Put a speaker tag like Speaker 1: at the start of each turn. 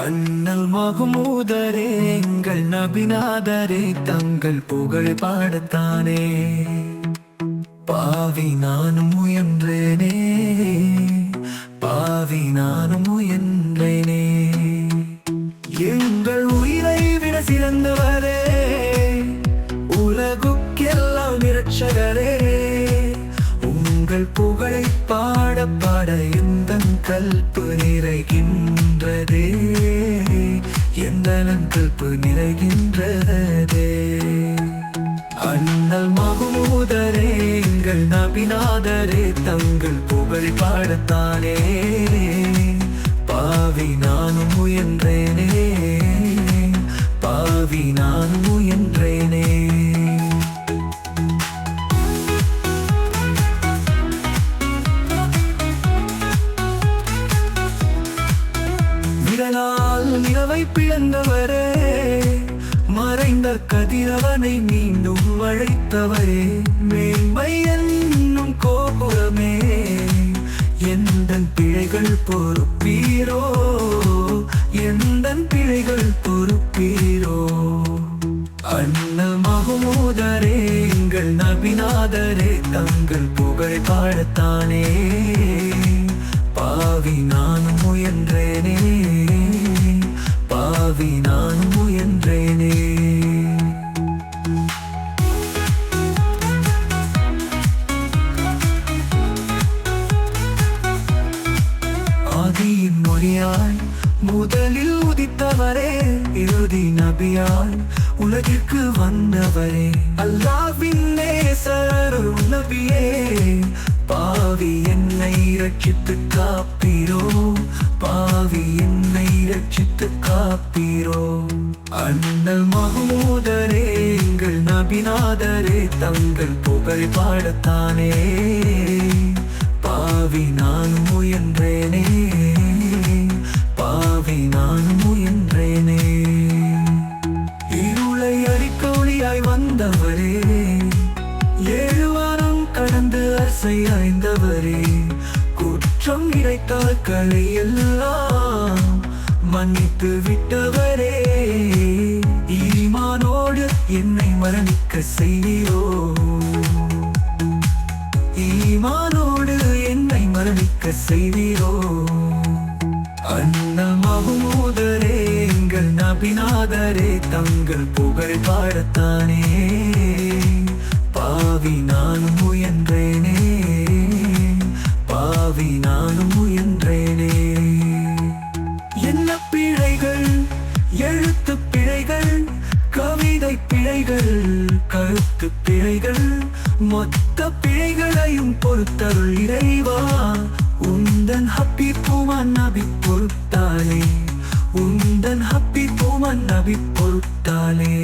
Speaker 1: அண்ணல் மகுமூதரே எங்கள் நபிநாதரே தங்கள் புகழ் பாடத்தானே. பாவி நானும் முயன்றேனே பாவி நானும் முயன்றேனே. எங்கள் உயிரை விட சிறந்தவரே உலகுக்கெல்லாம் இரட்சகரே. உங்கள் புகழை பாட பாட என் எந்த கல்பு நிறைகின்றதே. எந்த கல்பு நிறைகின்றதே. அண்ணல் மகுமூதரே எங்கள் நபிநாதரே தங்கள் புகழ் பாடத்தானே. பாவி நானும் முயன்றேனே. பாவி நானும் முயன்றேனே விரலால் இரவை பிளந்தவரே மறைந்த கதிரவனை மீண்டும் அழைத்தவரே. மேன்மை என்னும் கோபுரமே எந்த பிழைகள் பொறுப்பீரோ எந்த பிழைகள் பொறுப்பீரோ. அண்ணல் மகமூதரே எங்கள் நபிநாதரே தங்கள் புகழ் பாடத்தானே. பாவி நான் முயன்றேனே. பாவி நான் முயன்றேனே. ஆதியின் மொழியாய் முதலில் உதித்தவரே இறுதி நபியாய் உலகிற்கு வந்தவரே. அல்லாவின் நேசர் நபியே பாவி என்னை ரட்சித்து காப்பீரோ? பாவி என்னை ரட்சித்து காப்பீரோ? அண்ணல் மகமூதரே எங்கள் நபிநாதரே தங்கள் புகழ் பாடத்தானே. பாவி நான் முயன்றேனே. பாவி நான் ஆசை அறிந்தவரே குற்றம் இறைத்தால் களை எல்லாம் மன்னித்து விட்டவரே. ஈமானோடு என்னை மரணிக்க செய்தீரோ ஈமானோடு என்னை மரணிக்க செய்தீரோ அன்னமகுமூதரே எங்கள் நபிநாதரே தங்கள் புகழ் பாடத்தானே. பாவி நான் முயன்றேனே. பாவி நானும் முயன்றேனே. என்ன பிழைகள் எழுத்து பிழைகள் கவிதை பிழைகள் கருத்து பிழைகள் மொத்த பிழைகளையும் பொறுத்தருள் இறைவா. உந்தன் ஹப்பி பூமன் நபி பொறுத்தாலே உந்தன் ஹப்பி பூமன் நபி பொறுத்தாலே